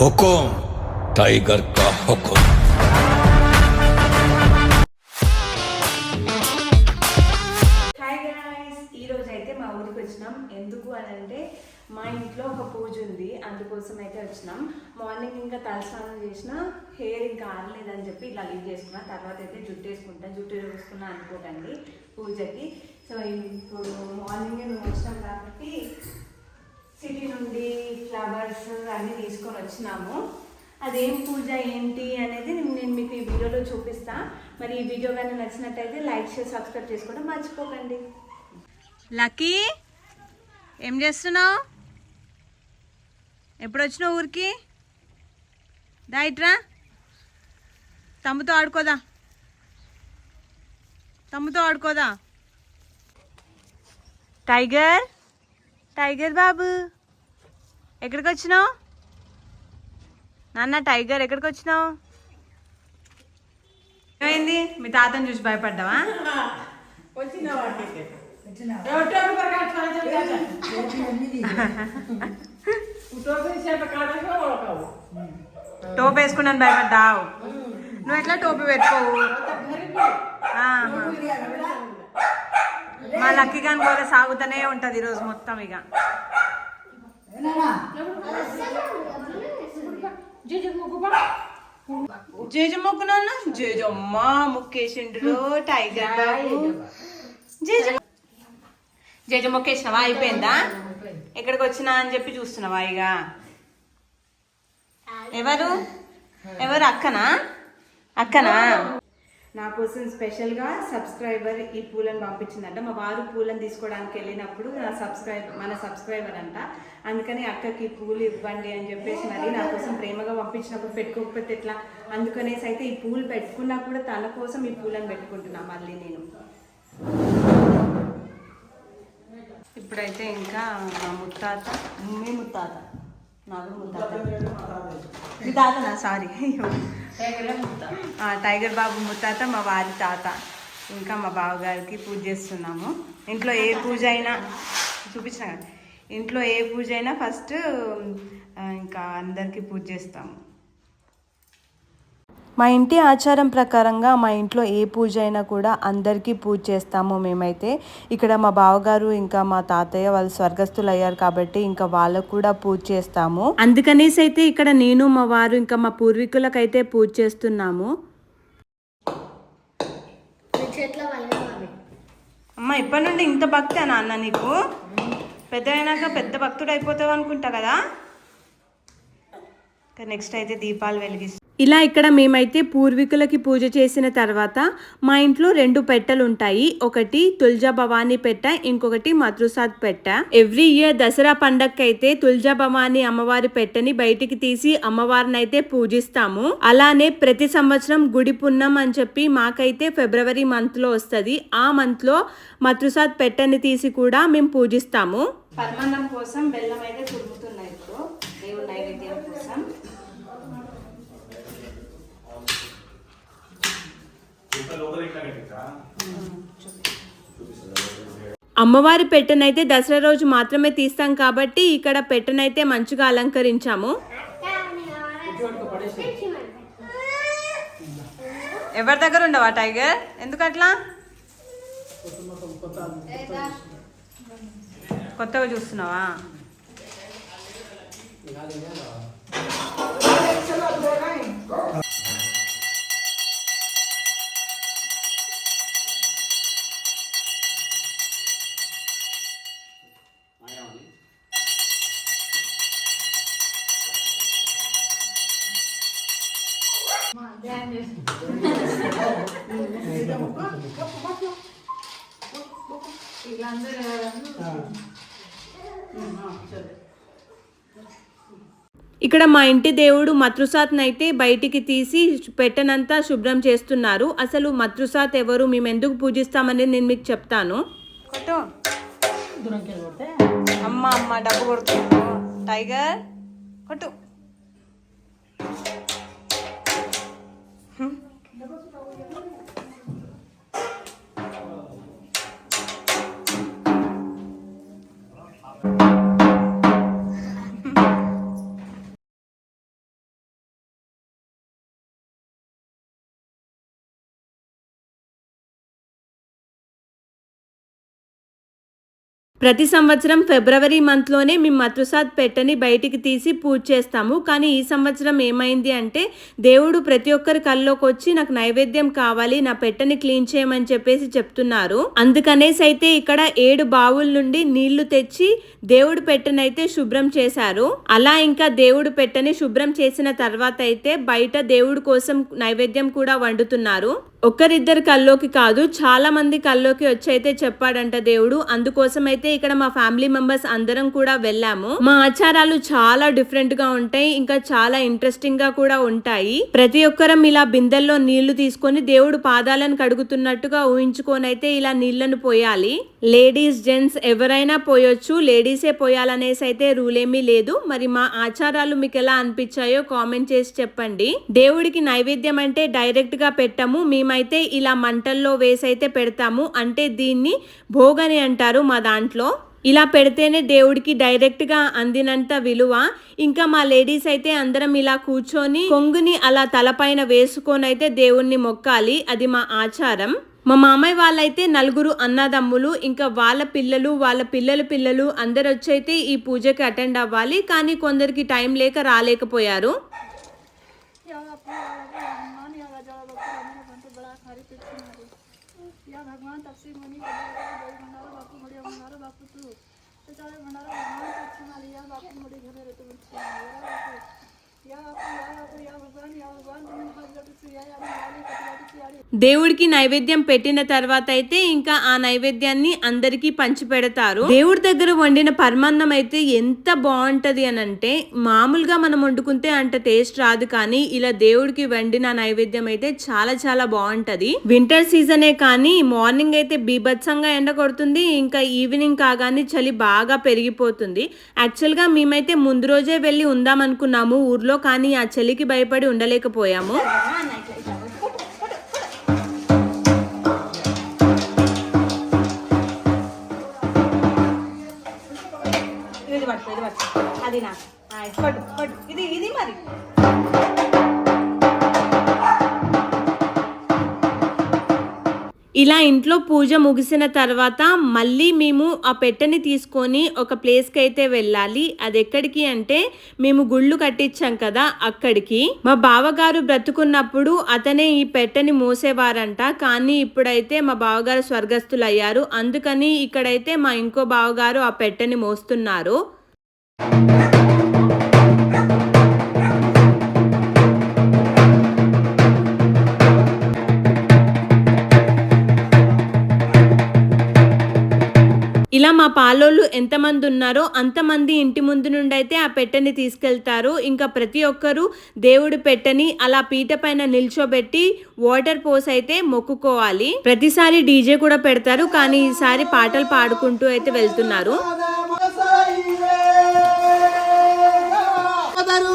हुकुम tiger का हुक्म hi guys ఈ రోజు అయితే మా ఊరికి వచ్చినాం ఎందుకు అని అంటే మా ఇంట్లో ఒక పూజ ఉంది అందుకోసం అయితే వచ్చినాం మార్నింగ్ ఇంకా తలస్నానం చేసిన హెయిర్ ఇంకా ఆరలేదని చెప్పి ఇలా లీవ్ చేసుకున్నా తర్వాత అయితే జుట్టు వేసుకుంటా జుట్టు వేసుకున్నా అనుకోకండి పూజకి సో ఇప్పుడు మార్నింగ్ మేము వచ్చినాం కాబట్టి సిటీ నుండి ఫ్లవర్స్ అన్నీ తీసుకొని వచ్చినాము. అదేం పూజ ఏంటి అనేది నేను మీకు ఈ వీడియోలో చూపిస్తా. మరి ఈ వీడియో కానీ నచ్చినట్టయితే లైక్ షేర్ సబ్స్క్రైబ్ చేసుకోవడం మర్చిపోకండి. లక్కీ ఏం చేస్తున్నావు? ఎప్పుడు వచ్చినావు ఊరికి దాయిట్రా తమ్ముతో ఆడుకోదా? తమ్ముతో ఆడుకోదా? టైగర్? టైగర్ బాబు ఎక్కడికి వచ్చినావు నాన్న టైగర్ ఎక్కడికి వచ్చినావు ఏమైంది? మీ తాతని చూసి భయపడ్డావా? టోపీ వేసుకున్నాను భయపడ్డావు. నువ్వు ఎట్లా టోపీ పెట్టుకోవు? మా లక్కీ గాని కూడా సాగుతూనే ఉంటది ఈరోజు మొత్తం ఇక. జేజ మొక్కునన్నా జేజమ్మ ముక్కేసిండ్రు టైగర్ బాబు. జేజ జేజ మొక్కేసినవా అయిపోయిందా? ఎక్కడికి వచ్చినా అని చెప్పి చూస్తున్నావా ఇక? ఎవరు? ఎవరు? అక్కనా? అక్కనా? నా కోసం స్పెషల్గా సబ్స్క్రైబర్ ఈ పూలను పంపించిందంట. మా వారు పూలను తీసుకోవడానికి వెళ్ళినప్పుడు నా సబ్స్క్రైబర్ మన సబ్స్క్రైబర్ అంట అందుకని అక్కకి ఈ పూలు ఇవ్వండి అని చెప్పేసి మరి నా కోసం ప్రేమగా పంపించినప్పుడు పెట్టుకోకపోతే ఎట్లా? అందుకనేసి అయితే ఈ పూలు పెట్టుకున్నా కూడా తన కోసం ఈ పూలను పెట్టుకుంటున్నా మళ్ళీ నేను. ఇప్పుడైతే ఇంకా మా ముత్తాత మీ ముత్తాత నాకు ముత్తాత. మీ తాతనా? సారీ టైగర్ బాబు ముత్తాత మా వారి తాత. ఇంకా మా బావగారికి పూజ చేస్తున్నాము. ఇంట్లో ఏ పూజ అయినా చూపించిన కదా. ఇంట్లో ఏ పూజ అయినా ఫస్ట్ ఇంకా అందరికీ పూజ చేస్తాము. మా ఇంటి ఆచారం ప్రకారంగా మా ఇంట్లో ఏ పూజ అయినా కూడా అందరికీ పూజ చేస్తాము మేమైతే. ఇక్కడ మా బావగారు ఇంకా మా తాతయ్య వాళ్ళు స్వర్గస్థులు అయ్యారు కాబట్టి ఇంకా వాళ్ళకు కూడా పూజ చేస్తాము. అందుకనేసి అయితే ఇక్కడ నేను మా వారు ఇంకా మా పూర్వీకులకైతే పూజ చేస్తున్నాము. అమ్మ ఇప్పటి నుండి ఇంత భక్తి నాన్న నీకు? పెద్ద అయినాక పెద్ద భక్తుడు అయిపోతావు అనుకుంటా కదా? నెక్స్ట్ అయితే దీపాలు వెలిగిస్తాం. ఇలా ఇక్కడ మేమైతే పూర్వీకులకి పూజ చేసిన తర్వాత మా ఇంట్లో రెండు పెట్టెలు ఉంటాయి ఒకటి తుల్జా భవానీ పెట్ట ఇంకొకటి మధుసాద్ పెట్ట. ఎవ్రీ ఇయర్ దసరా పండగకి అయితే తుల్జా భవానీ అమ్మవారి పెట్టని బయటికి తీసి అమ్మవారిని అయితే పూజిస్తాము. అలానే ప్రతి సంవత్సరం గుడి పున్నం అని చెప్పి మాకైతే ఫిబ్రవరి మంత్లో వస్తుంది. ఆ మంత్లో మధుసాద్ పెట్టని తీసి కూడా మేము పూజిస్తాము. పరమాన్నం కోసం బెల్లం అయితే తురుగుతున్నాయి ఇప్పుడు దేవుడు నైవేద్యం కోసం అమ్మవారి పెట్టెనైతే దసరా రోజు మాత్రమే తీస్తాం కాబట్టి ఇక్కడ పెట్టెనైతే మంచిగా అలంకరించాము. ఎవరి దగ్గర ఉండవా టైగర్? ఎందుకు అట్లా కొత్తగా చూస్తున్నావా? ఇక్కడ మా ఇంటి దేవుడు మతృసాత్ని అయితే బయటికి తీసి పెట్టనంతా శుభ్రం చేస్తున్నారు. అసలు మతృసాత్ ఎవరు? మేము ఎందుకు పూజిస్తామని నేను మీకు చెప్తాను. అమ్మ అమ్మ డబ్బు కొడుతుంది టైగర్ కొట్టు. ప్రతి సంవత్సరం ఫిబ్రవరి మంత్లోనే మేము మతృసాద్ పెట్టని బయటికి తీసి పూజ చేస్తాము. కానీ ఈ సంవత్సరం ఏమైంది అంటే దేవుడు ప్రతి ఒక్కరి కల్లోకి వచ్చి నాకు నైవేద్యం కావాలి నా పెట్టని క్లీన్ చేయమని చెప్పేసి చెప్తున్నారు. అందుకనేసి అయితే ఇక్కడ ఏడు బావుల నుండి నీళ్ళు తెచ్చి దేవుడు పెట్టనైతే శుభ్రం చేశారు. అలా ఇంకా దేవుడు పెట్టని శుభ్రం చేసిన తర్వాత అయితే బయట దేవుడు కోసం నైవేద్యం కూడా వండుతున్నారు. ఒక్కరిద్దరు కల్లోకి కాదు చాలా మంది కల్లోకి వచ్చి అయితే చెప్పాడంట దేవుడు. అందుకోసం అయితే ఇక్కడ మా ఫ్యామిలీ మెంబర్స్ అందరం కూడా వెళ్ళాము. మా ఆచారాలు చాలా డిఫరెంట్గా ఉంటాయి ఇంకా చాలా ఇంట్రెస్టింగ్గా కూడా ఉంటాయి. ప్రతి ఒక్కరం ఇలా బిందెల్లో నీళ్ళు తీసుకొని దేవుడు పాదాలను కడుగుతున్నట్టుగా ఊహించుకొని అయితే ఇలా నీళ్ళను పోయాలి. లేడీస్ జెంట్స్ ఎవరైనా పోయొచ్చు లేడీసే పోయాలనేసి అయితే రూల్ ఏమీ లేదు. మరి మా ఆచారాలు మీకు ఎలా అనిపించాయో కామెంట్ చేసి చెప్పండి. దేవుడికి నైవేద్యం అంటే డైరెక్ట్గా పెట్టము మేమైతే ఇలా మంటల్లో వేసి అయితే పెడతాము. అంటే దీన్ని భోగని అంటారు మా దాంట్లో. ఇలా పెడితేనే దేవుడికి డైరెక్ట్గా అందినంత విలువ. ఇంకా మా లేడీస్ అయితే అందరం ఇలా కూర్చొని కొంగుని అలా తలపైన వేసుకొని అయితే దేవుణ్ణి మొక్కాలి. అది మా ఆచారం. మా మామయ్య వాళ్ళైతే నలుగురు అన్నదమ్ములు ఇంకా వాళ్ళ పిల్లలు వాళ్ళ పిల్లల పిల్లలు అందరు వచ్చైతే ఈ పూజకి అటెండ్ అవ్వాలి. కానీ కొందరికి టైం లేక రాలేకపోయారు. बापू मुड़िया भंडारा बापू तू तो चाहे भंडारा भगवान तब से मारे या बापू मुड़ी घरे रहते దేవుడికి నైవేద్యం పెట్టిన తర్వాత అయితే ఇంకా ఆ నైవేద్యాన్ని అందరికీ పంచిపెడతారు. దేవుడి దగ్గర వండిన పరమాన్నం అయితే ఎంత బాగుంటది అని అంటే మామూలుగా మనం వండుకుంటే అంత టేస్ట్ రాదు కానీ ఇలా దేవుడికి వండిన నైవేద్యం అయితే చాలా చాలా బాగుంటది. వింటర్ సీజనే కానీ మార్నింగ్ అయితే బీభత్సంగా ఎండ కొడుతుంది ఇంకా ఈవినింగ్ కాగానే చలి బాగా పెరిగిపోతుంది. యాక్చువల్గా మేమైతే ముందు రోజే వెళ్ళి ఉందాం అనుకున్నాము ఊర్లో కానీ ఆ చలికి భయపడి ఉండలేకపోయాము. ఇది పట్టు ఇది పట్టు. అది నా. పట్టు పట్టు. ఇది ఇది మరి. ఇలా ఇంట్లో పూజ ముగిసిన తర్వాత మళ్ళీ మేము ఆ పెట్టెని తీసుకొని ఒక ప్లేస్కి అయితే వెళ్ళాలి. అది ఎక్కడికి అంటే మేము గుళ్ళు కట్టించాం కదా అక్కడికి. మా బావగారు బ్రతుకున్నప్పుడు అతనే ఈ పెట్టెని మోసేవారంట. కానీ ఇప్పుడైతే మా బావగారు స్వర్గస్థులు అయ్యారు అందుకని ఇక్కడైతే మా ఇంకో బావగారు ఆ పెట్టెని మోస్తున్నారు. ఇలా మా పాలోళ్ళు ఎంతమంది ఉన్నారో అంతమంది ఇంటి ముందు నుండి అయితే ఆ పెట్టెని తీసుకెళ్తారు ఇంకా ప్రతి ఒక్కరూ దేవుడి పెట్టెని అలా పీట పైన నిల్చోబెట్టి వాటర్ పోస్ అయితే మొక్కుకోవాలి ప్రతిసారి డీజే కూడా పెడతారు కానీ ఈసారి పాటలు పాడుకుంటూ అయితే వెళ్తున్నారు మదరు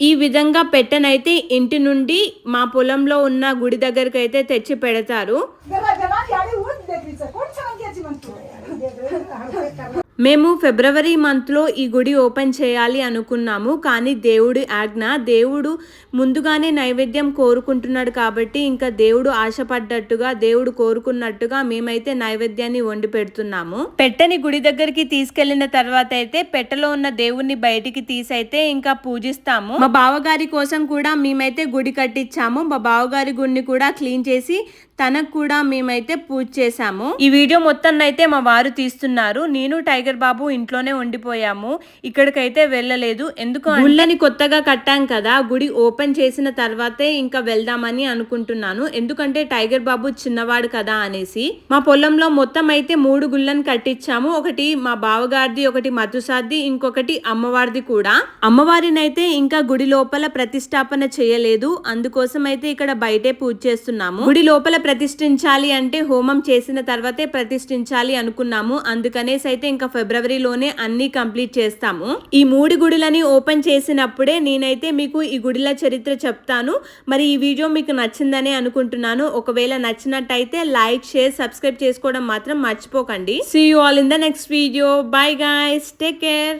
ఈ విధంగా పెట్టనైతే ఇంటి నుండి మా పొలంలో ఉన్న గుడి దగ్గరకైతే అయితే తెచ్చి పెడతారు. మేము ఫిబ్రవరి మంత్లో ఈ గుడి ఓపెన్ చేయాలి అనుకున్నాము కానీ దేవుడి ఆజ్ఞ దేవుడు ముందుగానే నైవేద్యం కోరుకుంటున్నాడు కాబట్టి ఇంకా దేవుడు ఆశపడ్డట్టుగా దేవుడు కోరుకున్నట్టుగా మేమైతే నైవేద్యాన్ని వండి పెడుతున్నాము. పెట్టని గుడి దగ్గరికి తీసుకెళ్ళిన తర్వాత అయితే పెట్టెలో ఉన్న దేవుణ్ణి బయటికి తీసైతే ఇంకా పూజిస్తాము. మా బావగారి కోసం కూడా మేమైతే గుడి కట్టించాము. మా బావగారి గుడిని కూడా క్లీన్ చేసి తనకు కూడా మేమైతే పూజ చేశాము. ఈ వీడియో మొత్తం అయితే మా వారు తీస్తున్నారు. నేను టైగర్ బాబు ఇంట్లోనే ఉండిపోయాము. ఇక్కడికైతే వెళ్ళలేదు. ఎందుకు గుళ్ళని కొత్తగా కట్టాం కదా. గుడి ఓపెన్ చేసిన తర్వాతే ఇంకా వెళ్దామని అనుకుంటున్నాను. ఎందుకంటే టైగర్ బాబు చిన్నవాడు కదా అనేసి. మా పొలంలో మొత్తం అయితే మూడు గుళ్ళని కట్టించాము. ఒకటి మా బావగారిది ఒకటి మధుసాద్ది ఇంకొకటి అమ్మవారిది కూడా. అమ్మవారిని అయితే ఇంకా గుడి లోపల ప్రతిష్టాపన చేయలేదు. అందుకోసం అయితే ఇక్కడ బయటే పూజ చేస్తున్నాము. గుడి లోపల ప్రతిష్ఠించాలి అంటే హోమం చేసిన తర్వాతే ప్రతిష్ఠించాలి అనుకున్నాము. అందుకనేసి అయితే ఇంకా ఫిబ్రవరిలోనే అన్ని కంప్లీట్ చేస్తాము. ఈ మూడు గుడులని ఓపెన్ చేసినప్పుడే నేనైతే మీకు ఈ గుడిల చరిత్ర చెప్తాను. మరి ఈ వీడియో మీకు నచ్చిందనే అనుకుంటున్నాను. ఒకవేళ నచ్చినట్టయితే లైక్ షేర్ సబ్స్క్రైబ్ చేసుకోవడం మాత్రం మర్చిపోకండి. See you all in the next video bye guys take care